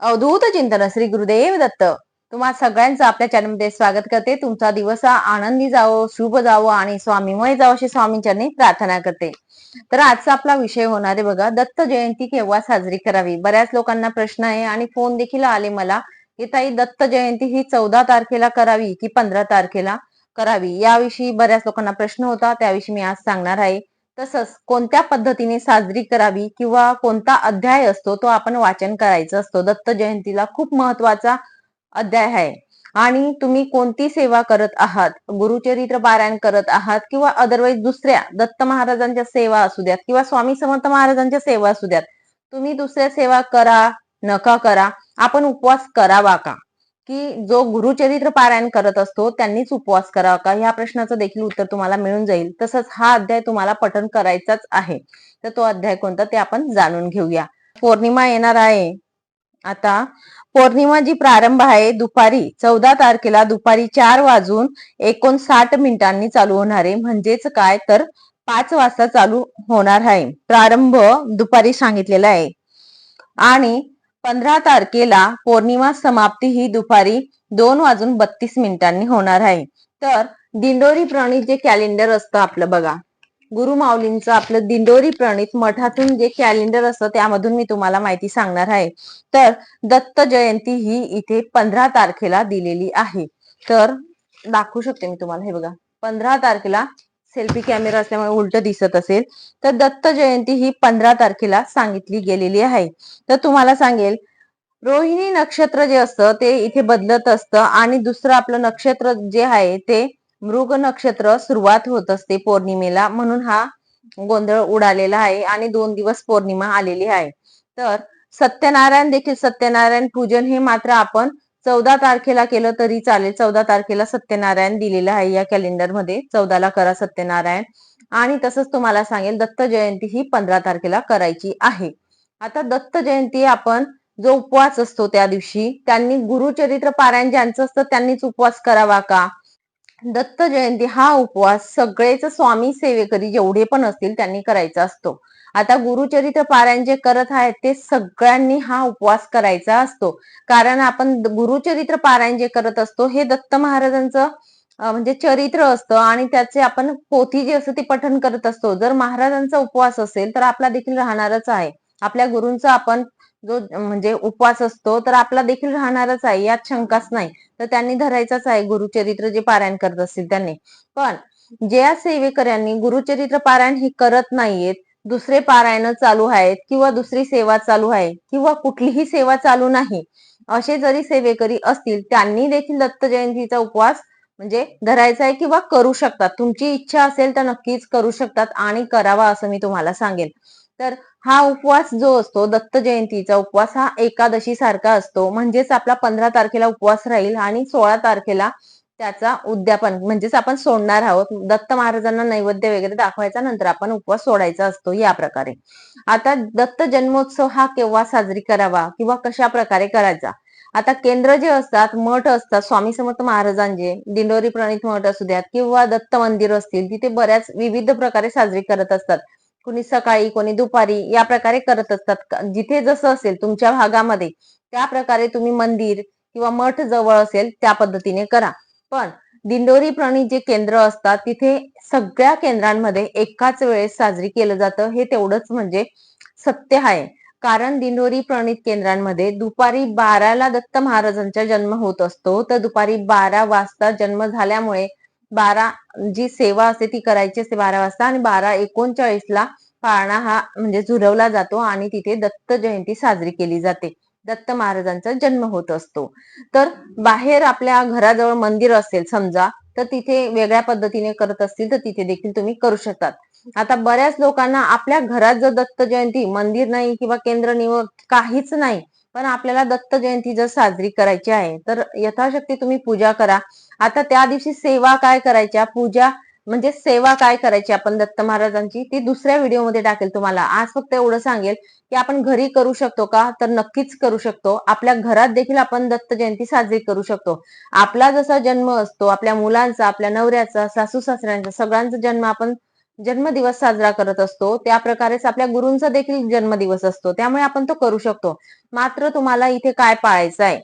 अवधूत चिंतन श्री गुरुदेव दत्त. तुम्हा सगळ्यांचं आपल्या चॅनलमध्ये स्वागत करते. तुमचा दिवस हा आनंदी जावो शुभ जावो आणि स्वामीमय जावो अशी स्वामींच्यांनी प्रार्थना करते. तर आजचा आपला विषय होणार आहे बघा दत्त जयंती केव्हा साजरी करावी? बऱ्याच लोकांना प्रश्न आहे आणि फोन देखील आले मला की ताई दत्त जयंती ही चौदा तारखेला करावी की पंधरा तारखेला करावी? याविषयी बऱ्याच लोकांना प्रश्न होता त्याविषयी मी आज सांगणार आहे. तसंच कोणत्या पद्धतीने साजरी करावी किंवा कोणता अध्याय असतो तो आपण वाचन करायचा असतो. दत्त जयंतीला खूप महत्त्वाचा अध्याय आहे. आणि तुम्ही कोणती सेवा करत आहात? गुरुचरित्र पारायण करत आहात किंवा अदरवाईज दुसऱ्या दत्त महाराजांच्या सेवा असू द्यात किंवा स्वामी समर्थ महाराजांच्या सेवा असू द्यात. तुम्ही दुसऱ्या सेवा करा नका करा. आपण उपवास करावा का? की जो गुरुचरित्र पारायण करत असतो त्यांनीच उपवास करावा का? ह्या प्रश्नाचं देखील उत्तर तुम्हाला मिळून जाईल. तसंच हा अध्याय तुम्हाला पठन करायचाच आहे. तर तो अध्याय कोणता ते आपण जाणून घेऊया. पौर्णिमा येणार आहे. आता पौर्णिमा जी प्रारंभ आहे दुपारी चौदा तारखेला दुपारी चार वाजून एकोणसाठ मिनिटांनी चालू होणार आहे. म्हणजेच काय? तर पाच वाजता चालू होणार आहे. प्रारंभ दुपारी सांगितलेला आहे. आणि पंधरा तारखेला पौर्णिमा समाप्ती ही दुपारी दोन वाजून बत्तीस मिनिटांनी होणार आहे. तर दिंडोरी प्रणित जे कॅलेंडर असतं आपलं बघा. गुरु माऊलींचं आपलं दिंडोरी प्रणित मठातून जे कॅलेंडर असतं त्यामधून मी तुम्हाला माहिती सांगणार आहे. तर दत्त जयंती ही इथे पंधरा तारखेला दिलेली आहे. तर दाखवू शकते मी तुम्हाला हे बघा. पंधरा तारखेला सेल्फी कॅमेरा असल्यामुळे उलट दिसत असेल. तर दत्त जयंती ही पंधरा तारखेला सांगितली गेलेली आहे. तर तुम्हाला सांगेल रोहिणी नक्षत्र जे असतं ते इथे बदलत असतं आणि दुसरं आपलं नक्षत्र जे आहे ते मृग नक्षत्र सुरुवात होत असते पौर्णिमेला. म्हणून हा गोंधळ उडालेला आहे आणि दोन दिवस पौर्णिमा आलेली आहे. तर सत्यनारायण देखील सत्यनारायण पूजन हे मात्र आपण चौदा तारखेला केलं तरी चालेल. चौदा तारखेला सत्यनारायण दिलेलं आहे या कॅलेंडरमध्ये. चौदाला करा सत्यनारायण. आणि तसंच तुम्हाला सांगेल दत्त जयंती ही पंधरा तारखेला करायची आहे. आता दत्त जयंती आपण जो उपवास असतो त्या दिवशी त्यांनी गुरुचरित्र पारायण ज्यांचं असतं त्यांनीच उपवास करावा का? दत्त जयंती हा उपवास सगळेच स्वामी सेवेकरी जेवढे पण असतील त्यांनी करायचा असतो. आता गुरुचरित्र पारायण जे करत आहेत ते सगळ्यांनी हा उपवास करायचा असतो. कारण आपण गुरुचरित्र पारायण जे करत असतो हे दत्त महाराजांचं म्हणजे चरित्र असतं आणि त्याचे आपण पोथी जी असते ती पठण करत असतो. जर महाराजांचा उपवास असेल तर आपला देखील राहणारच आहे. आपल्या गुरूंचा आपण जो म्हणजे उपवास असतो तर आपला देखील राहणारच आहे यात शंकाच नाही. तर त्यांनी धरायचाच आहे गुरुचरित्र जे पारायण करत असतील त्यांनी. पण ज्या सेवेकऱ्यांनी गुरुचरित्र पारायण हे करत नाहीयेत दुसरे पारायण चालू आहेत किंवा दुसरी सेवा चालू आहे किंवा कुठलीही सेवा चालू नाही असे जरी सेवेकरी असतील त्यांनी देखील दत्त जयंतीचा उपवास म्हणजे धरायचा आहे किंवा करू शकतात. तुमची इच्छा असेल तर नक्कीच करू शकतात आणि करावा असं मी तुम्हाला सांगेन. तर हा उपवास जो असतो दत्त जयंतीचा उपवास हा एकादशी सारखा असतो. म्हणजेच आपला पंधरा तारखेला उपवास राहील आणि सोळा तारखेला त्याचा उद्यापन म्हणजेच आपण सोडणार आहोत. दत्त महाराजांना नैवेद्य वगैरे दाखवायचा नंतर आपण उपवास सोडायचा असतो या प्रकारे. आता दत्त जन्मोत्सव हा केव्हा साजरी करावा किंवा कशा प्रकारे करायचा? आता केंद्र जे असतात मठ असतात स्वामी समर्थ महाराजांचे दिंडोरी प्रणित मठ असू द्यात किंवा दत्त मंदिर असतील तिथे बऱ्याच विविध प्रकारे साजरी करत असतात. कुणी सकाळी कोणी दुपारी या प्रकारे करत असतात. जिथे जसं असेल तुमच्या भागामध्ये त्या प्रकारे तुम्ही मंदिर किंवा मठ जवळ असेल त्या पद्धतीने करा. पण दिंडोरी प्रणित जे केंद्र असतात तिथे सगळ्या केंद्रांमध्ये एकाच वेळेस साजरी केलं जातं. हे तेवढंच म्हणजे सत्य आहे. कारण दिंडोरी प्रणित केंद्रांमध्ये दुपारी बाराला दत्त महाराजांचा जन्म होत असतो. तर दुपारी बारा वाजता जन्म झाल्यामुळे बारा जी सेवा असते ती करायची असते बारा वाजता आणि बारा एकोणचाळीस ला पाळणा हा म्हणजे झुरवला जातो आणि तिथे दत्त जयंती साजरी केली जाते. दत्त महाराजांचा जन्म होत असतो. तर बाहेर आपल्या घराजवळ मंदिर असेल समजा तर तिथे वेगळ्या पद्धतीने करत असतील तर तिथे देखील तुम्ही करू शकतात. आता बऱ्याच लोकांना आपल्या घरात जर दत्त जयंती मंदिर नाही किंवा केंद्र निवड काहीच नाही पण आपल्याला दत्त जयंती जर साजरी करायची आहे तर यथाशक्ती तुम्ही पूजा करा. आता त्या दिवशी सेवा काय करायच्या? पूजा म्हणजे सेवा काय करायची आपण दत्त महाराजांची? ती दुसऱ्या व्हिडिओमध्ये टाकेल तुम्हाला. आज फक्त एवढं सांगेल की आपण घरी करू शकतो का? तर नक्कीच करू शकतो. आपल्या घरात देखील आपण दत्त जयंती साजरी करू शकतो. आपला जसा जन्म असतो आपल्या मुलांचा आपल्या नवऱ्याचा सासू सासऱ्यांचा सगळ्यांचा जन्म आपण जन्मदिवस साजरा करत असतो. त्या प्रकारेच आपल्या गुरूंचा देखील जन्मदिवस असतो. त्यामुळे आपण तो करू शकतो. मात्र तुम्हाला इथे काय पाळायचं आहे?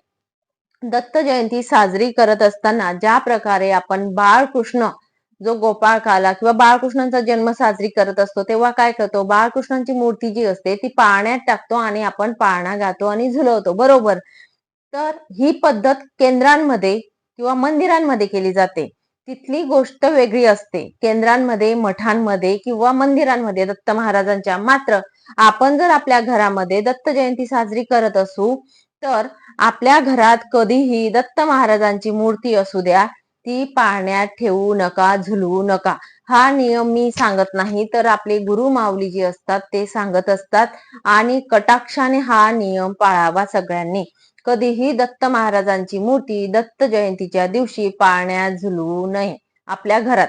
दत्त जयंती साजरी करत असताना ज्या प्रकारे आपण बाळकृष्ण जो गोपाळकाला किंवा बाळकृष्णांचा जन्म साजरी करत असतो तेव्हा काय करतो? बाळकृष्णांची मूर्ती जी असते ती पाळण्यात टाकतो आणि आपण पाळणा गातो आणि झुलवतो. बरोबर? तर ही पद्धत केंद्रांमध्ये किंवा मंदिरांमध्ये केली जाते. तिथली गोष्ट वेगळी असते. केंद्रांमध्ये मठांमध्ये किंवा मंदिरांमध्ये दत्त महाराजांच्या. मात्र आपण जर आपल्या घरामध्ये दत्त जयंती साजरी करत असू तर आपल्या घरात कधीही दत्त महाराजांची मूर्ती असू द्या ती पाळण्यात ठेवू नका झुलवू नका. हा नियम मी सांगत नाही तर आपले गुरु माऊली जी असतात ते सांगत असतात आणि कटाक्षाने हा नियम पाळावा सगळ्यांनी. कधीही दत्त महाराजांची मूर्ती दत्त जयंतीच्या दिवशी पाळण्यात झुलवू नये आपल्या घरात.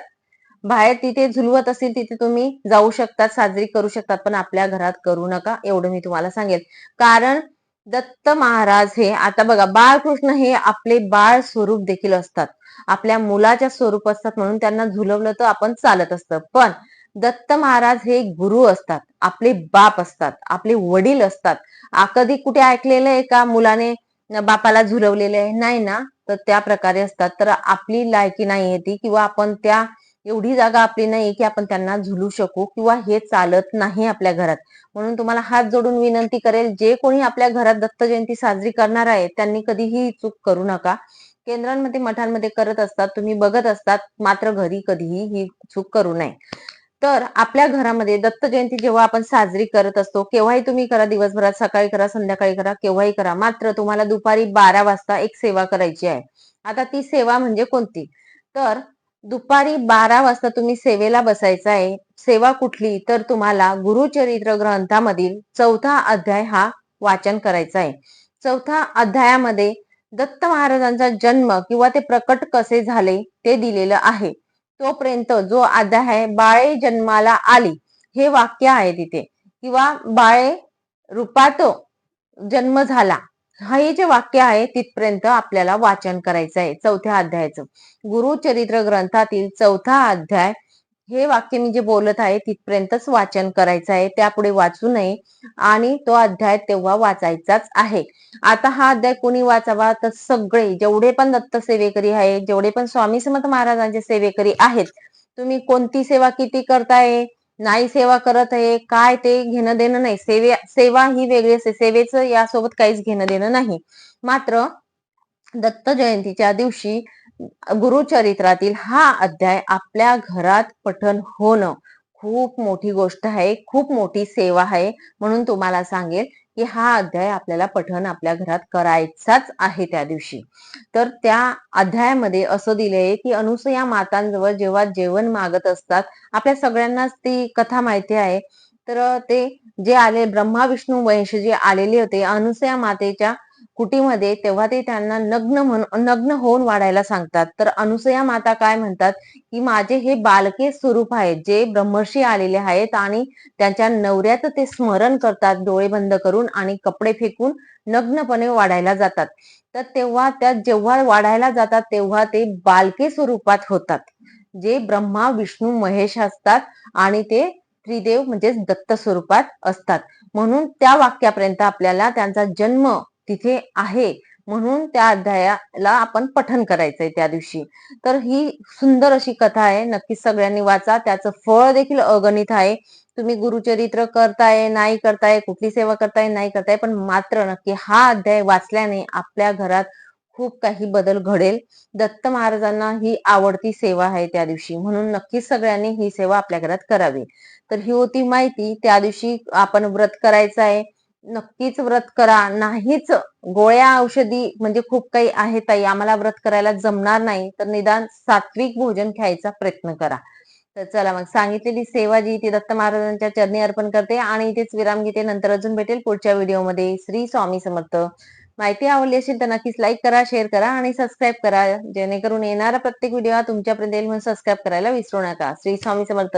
बाहेर तिथे झुलवत असेल तिथे तुम्ही जाऊ शकतात साजरी करू शकतात पण आपल्या घरात करू नका एवढं मी तुम्हाला सांगेल. कारण दत्त महाराज हे आता बघा बाळकृष्ण हे आपले बाळ स्वरूप देखील असतात. आपल्या मुलाच्या स्वरूप असतात म्हणून त्यांना झुलवलं तर आपण चालत असतं. पण दत्त महाराज हे गुरु असतात आपले बाप असतात आपले वडील असतात. कधी कुठे ऐकलेलं आहे का मुलाने बापाला झुलवलेले आहे? नाही ना. तर त्या प्रकारे असतात. तर आपली लायकी नाही ती किंवा आपण त्या एवढी जागा आपली नाही की आपण त्यांना झुलू शकू किंवा हे चालत नाही आपल्या घरात. म्हणून तुम्हाला हात जोडून विनंती करेल जे कोणी आपल्या घरात दत्त जयंती साजरी करणार आहे त्यांनी कधीही चूक करू नका. केंद्रांमध्ये मठांमध्ये करत असतात तुम्ही बघत असतात मात्र घरी कधीही ही चूक करू नये. तर आपल्या घरामध्ये दत्त जयंती जेव्हा आपण साजरी करत असतो केव्हाही तुम्ही करा दिवसभरात सकाळी करा संध्याकाळी करा केव्हाही करा मात्र तुम्हाला दुपारी बारा वाजता एक सेवा करायची आहे. आता ती सेवा म्हणजे कोणती? तर दुपारी बारा वाजता तुम्ही सेवेला बसायचं आहे सेवा कुठली तर तुम्हाला गुरुचरित्र ग्रंथामधील चौथा अध्याय हा वाचन करायचा आहे चौथा अध्यायामध्ये दत्त महाराजांचा जन्म किंवा ते प्रकट कसे झाले ते दिलेलं आहे. तोपर्यंत जो अध्याय आहे बाळे जन्माला आली हे वाक्य आहे तिथे. किंवा बाळे रूपात जन्म झाला हे जे वाक्य आहे तिथपर्यंत आपल्याला वाचन करायचं आहे चौथ्या अध्यायाचं. गुरुचरित्र ग्रंथातील चौथा अध्याय हे वाक्य मी जे बोलत आहे तिथपर्यंतच वाचन करायचं आहे त्यापुढे वाचू नये आणि तो अध्याय तेव्हा वाचायचाच आहे. आता हा अध्याय कोणी वाचावा? तर सगळे जेवढे पण दत्त सेवेकरी आहे जेवढे पण स्वामी समर्थ महाराजांचे सेवेकरी आहेत तुम्ही कोणती सेवा किती करताय? नाही सेवा करत आहे काय ते घेणं देणं नाही. सेवे सेवा ही वेगळी असते सेवेचं यासोबत काहीच घेणं देणं नाही. मात्र दत्त जयंतीच्या दिवशी गुरुचरित्रातील हा अध्याय आपल्या घरात पठन होणं खूप मोठी गोष्ट आहे खूप मोठी सेवा आहे म्हणून तुम्हाला सांगेल. की हा अध्याय आपल्याला पठण आपल्या घरात करायचाच आहे त्या दिवशी. तर त्या अध्यायामध्ये असं दिलंय की अनुसया मातांजवळ जेव्हा जेवण मागत असतात आपल्या सगळ्यांनाच ती कथा माहिती आहे. तर ते जे आले ब्रह्मा विष्णू वंश जे आलेले होते. अनुसया मातेच्या कुटीमध्ये तेव्हा ते त्यांना नग्न म्हणून नग्न होऊन वाढायला सांगतात. तर अनुसया माता काय म्हणतात? की माझे हे बालके स्वरूप आहेत जे ब्रह्मर्षी आलेले आहेत आणि त्यांच्या नवऱ्याचं ते स्मरण करतात डोळे बंद करून आणि कपडे फेकून नग्नपणे वाढायला जातात. तर तेव्हा त्या जेव्हा वाढायला जातात तेव्हा ते बालके स्वरूपात होतात जे ब्रह्मा विष्णू महेश असतात आणि ते त्रिदेव म्हणजेच दत्त स्वरूपात असतात. म्हणून त्या वाक्यापर्यंत आपल्याला त्यांचा जन्म तिथे आहे. म्हणून त्या अध्यायाला आपण पठन करायचंय त्या दिवशी. तर ही सुंदर अशी कथा आहे. नक्कीच सगळ्यांनी वाचा. त्याचं फळ देखील अगणित आहे. तुम्ही गुरुचरित्र करताय नाही करताय कुठली सेवा करताय नाही करताय पण मात्र नक्की हा अध्याय वाचल्याने आपल्या घरात खूप काही बदल घडेल. दत्त महाराजांना ही आवडती सेवा आहे त्या दिवशी. म्हणून नक्कीच सगळ्यांनी ही सेवा आपल्या घरात करावी. तर ही होती माहिती. त्या दिवशी आपण व्रत करायचं आहे. नक्कीच व्रत करा. नाहीच गोळ्या औषधी म्हणजे खूप काही आहे ताई. आम्हाला व्रत करायला जमणार नाही. तर निदान सात्विक भोजन खायचा प्रयत्न करा. तर चला मग सांगितलेली सेवा जी ती दत्त महाराजांच्या चरणी अर्पण करते आणि इथेच विराम घेते. नंतर अजून भेटेल पुढच्या व्हिडिओमध्ये. श्री स्वामी समर्थ. माहिती आवडली असेल तर नक्कीच लाईक करा शेअर करा आणि सबस्क्राईब करा. जेणेकरून येणारा प्रत्येक व्हिडिओ तुमच्यापर्यंत येईल म्हणून सबस्क्राईब करायला विसरू नका. श्री स्वामी समर्थ.